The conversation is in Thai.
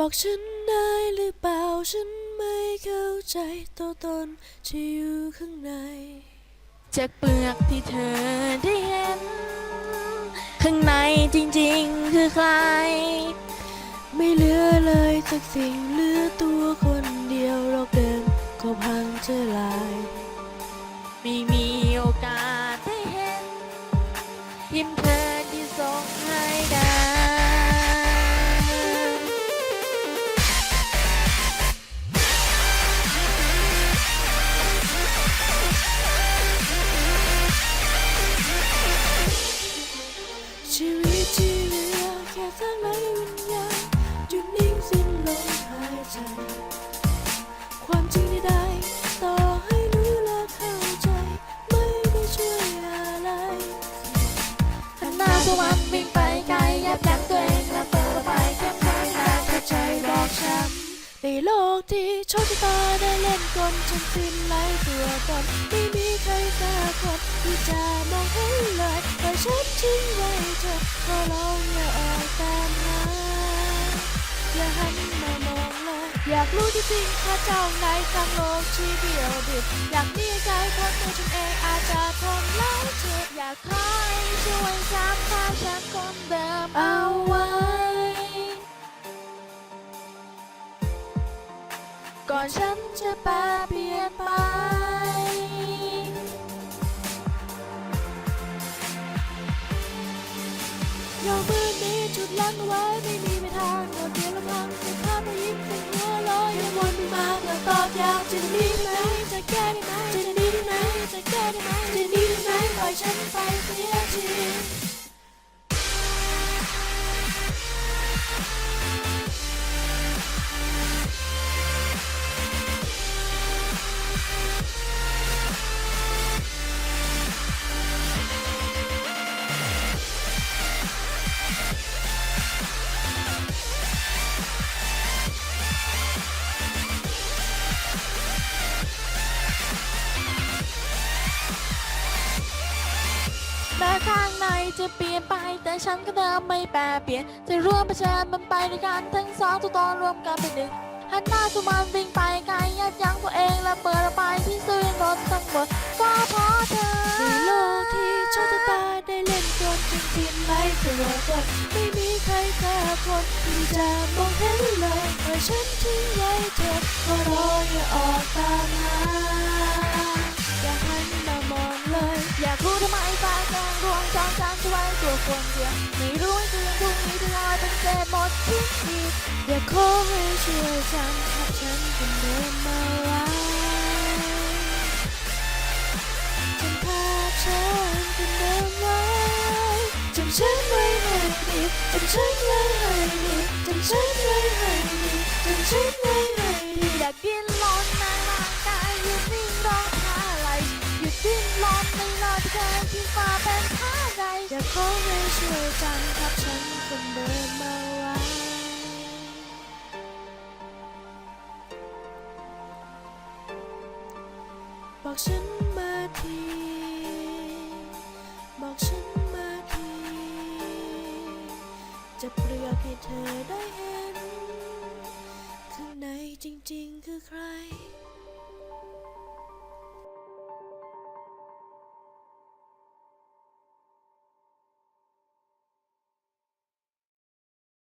บอกฉันได้หรือเปล่าฉันไม่เข้าใจตัวตนที่อยู่ข้างใน จากเปลือกที่เธอได้เห็น ข้างในจริงๆคือใคร ไม่เหลือเลยสักสิ่งเหลือตัวคนเดียวโลกเดิมก็พังจะลาย ไม่มี ในโลกที่โชคชะตาได้เล่นกลฉันสิ้นไร้ตัวตนไม่มีใครสักคนที่จะมองเห็นเลยปล่อยฉันทิ้งไว้เธอขอร้องอย่าออกตามหาอย่าหันมามองเลยอยากรู้ที่จริงข้าเจ้าในกลางโลกที่เดียวดิบอยากมีใจคนตัวฉันเองอาจจะทนเล่าเจ็บอยากคอยช่วยจำภาฉันคนเดิมเอาเอาไว้ ฉันจะแปรเปลี่ยนไป ยอมมือนี้จุดลังไว้ไม่มีไปทางโดดเดียวลำพังเสียงข้ามยิ้มเสียงหัวเร้อยยังวนไปมาเพื่อตอบยาวจะหนีได้ไหมจะแก้ได้ไหมจะหนีได้ไหมจะแก้ได้ไหมจะหนีได้ไหมปล่อยฉันไปเสีย จะเปลี่ยนไป แต่ฉันก็เดิมไม่แปรเปลี่ยน จะร่วมเผชิญมันไปด้วยกันทั้งสองตัวตนรวมกันเป็นหนึ่งหันหน้าสู่มันวิ่งไปไกลยับยั้งตัวเองและเปิดออกไปที่สุดรถทั้งหมดก็เพราะเธอในโลกที่โชคชะตาได้เล่นกลจนสิ้นไร้ตัวตนไม่มีใครสักคนที่จะมองเห็นเลยปล่อฉันทิ้งไว้เธอขอร้ออย่าออกตามหา คนเดียวไม่รู้คืนพรุ่งนี้จะลอยเป็นเศษหมดทิ้งอีอยากขอให้ช่วยจำภาพฉันคนเดิมมาไว้จำภาพฉันคนเดิมไว้จำฉันไว้ให้ดีจำฉันไว้ให้ดีจำฉันไว้ให้ดีจำฉัน ใดอยากขอให้ช่วยจำภาพฉันคนเดิมมาไว้บอกฉันมาทีบอกฉันมาที จะเปลือกให้เธอได้เห็น ข้างในจริงๆคือใคร